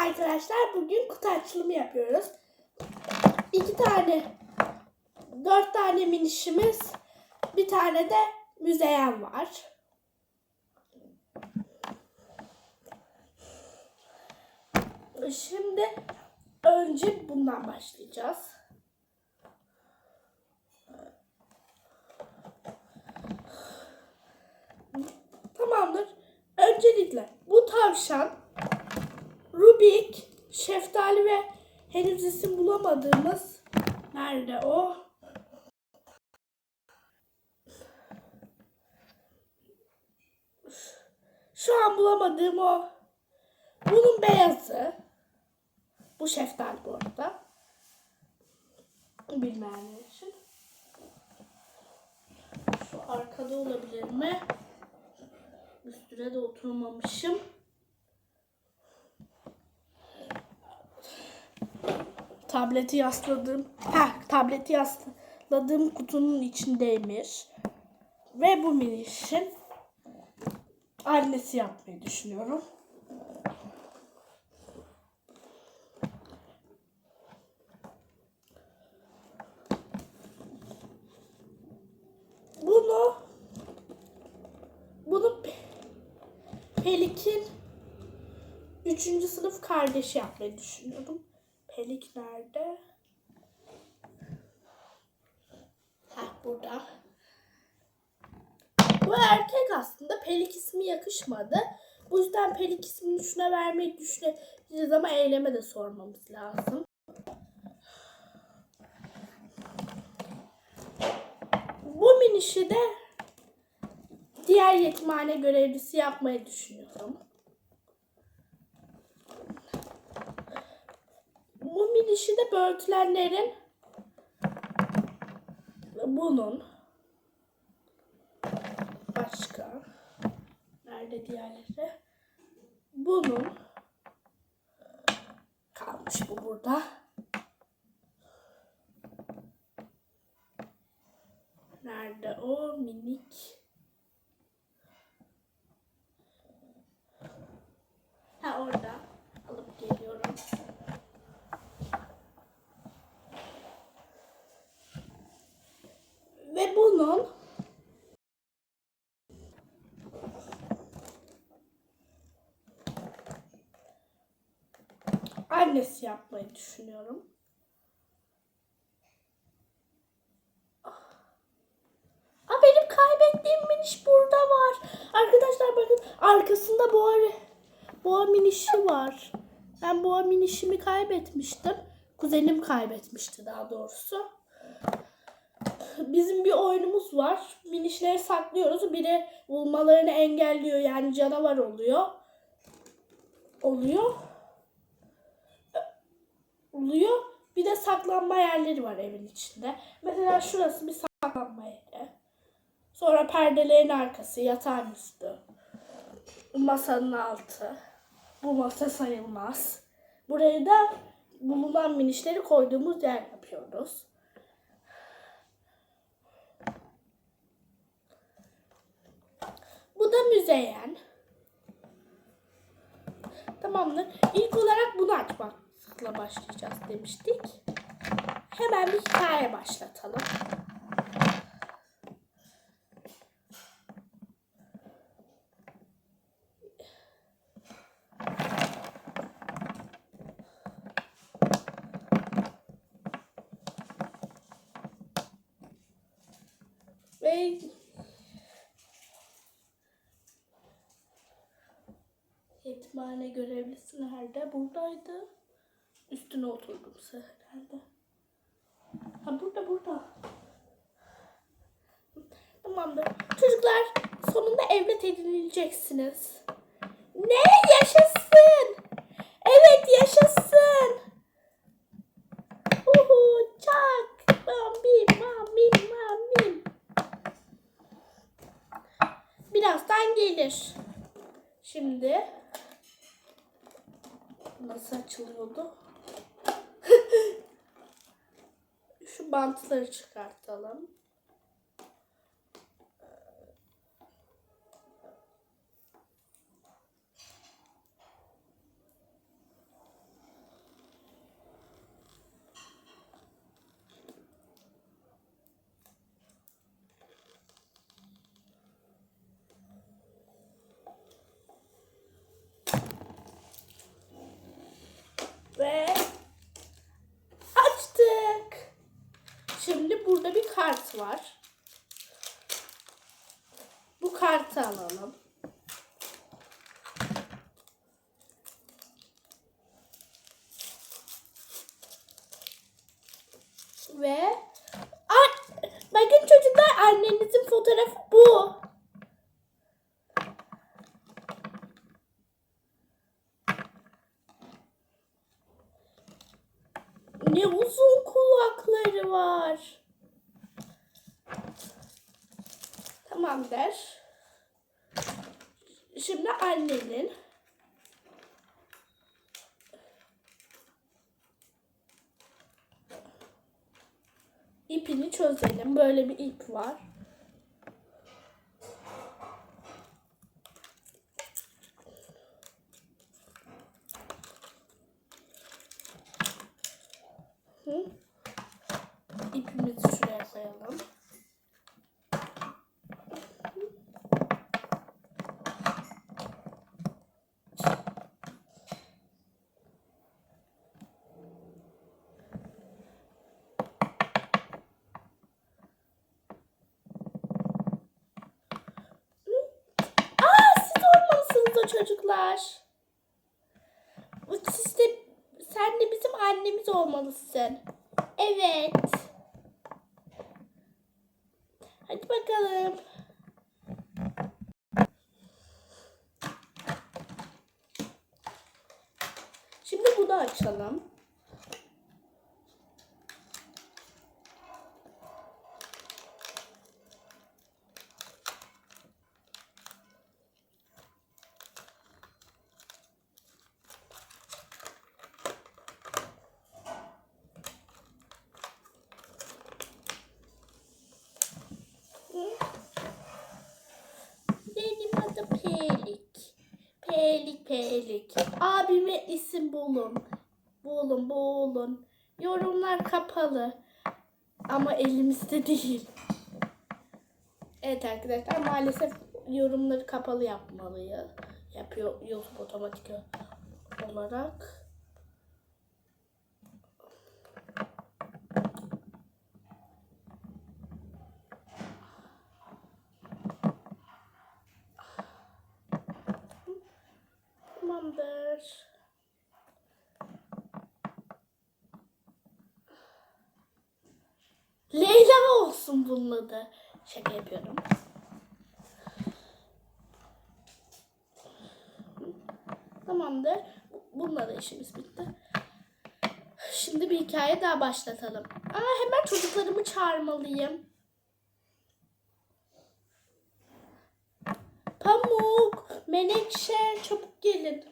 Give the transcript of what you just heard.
arkadaşlar. Bugün kutu açılımı yapıyoruz. İki tane, dört tane minişimiz, bir tane de müzeyen var. Şimdi önce bundan başlayacağız. Tamamdır. Öncelikle bu tavşan Rubik, şeftali ve henüz isim bulamadığımız nerede o? Şu an bulamadığım o. Bunun beyazı. Bu şeftali bu arada. Bilmeyenler için. Şu arkada olabilir mi? Üstüne de oturmamışım. Tableti yasladım. Heh, tableti yasladığım kutunun içindeymiş. Ve bu minişin annesi yapmayı düşünüyorum. Bunu bunu Pe- Pelik'in 3. sınıf kardeşi yapmayı düşünüyorum. Pelik nerede? Ha burada. Bu erkek aslında Pelik ismi yakışmadı. Bu yüzden Pelik ismini şuna vermeyi düşüneceğiz ama eyleme de sormamız lazım. Bu minişi de diğer yetimhane görevlisi yapmayı düşünüyorum. Minişi de böğürtlenlerin bunun başka nerede diğerleri? Bunun kalmış bu burada. Nerede o minik ha orada alıp geliyorum ve bunun annesi yapmayı düşünüyorum. Aa, benim kaybettiğim miniş burada var. Arkadaşlar bakın arkasında boğa, boğa minişi var. Ben boğa minişimi kaybetmiştim. Kuzenim kaybetmişti daha doğrusu. Bizim bir oyunumuz var. Minişleri saklıyoruz. Biri bulmalarını engelliyor yani canavar oluyor. Oluyor. Oluyor. Bir de saklanma yerleri var evin içinde. Mesela şurası bir saklanma yeri. Sonra perdelerin arkası, yatağın üstü. Masanın altı. Bu masa sayılmaz. Burayı da bulunan minişleri koyduğumuz yer yapıyoruz. Bu da müzeyen. Tamamdır. İlk olarak bunu açmakla başlayacağız demiştik. Hemen bir hikaye başlatalım. Ve yetimhane görevlisi nerede? Buradaydı. Üstüne oturdum herhalde. Ha burada burada. Tamamdır. Çocuklar sonunda evlat edinileceksiniz. Ne? Yaşasın. Evet yaşasın. Uhu çak. Bambim bambim bambim. Birazdan gelir. Şimdi nasıl açılıyordu? Şu bantları çıkartalım. Kart var. Bu kartı alalım. Ve Ay, bakın çocuklar annenizin fotoğrafı bu. Ne uzun kulakları var. Tamamdır. Şimdi annenin ipini çözelim. Böyle bir ip var. Hı. İpimizi şuraya koyalım. Aa siz olmalısınız o çocuklar. Siz de, sen de bizim annemiz olmalısın. Evet. Hadi bakalım. Şimdi bunu açalım. Benim adım Pelik. Pelik Pelik. Abime isim bulun. Bulun bulun. Yorumlar kapalı. Ama elimizde değil. Evet arkadaşlar maalesef yorumları kapalı yapmalıyız. Yapıyor YouTube otomatik olarak. Tamamdır. Leyla olsun bunun adı. Şaka yapıyorum. Tamamdır. Bununla da işimiz bitti. Şimdi bir hikaye daha başlatalım. Aa, hemen çocuklarımı çağırmalıyım. Pamuk, Menekşe çabuk gelin.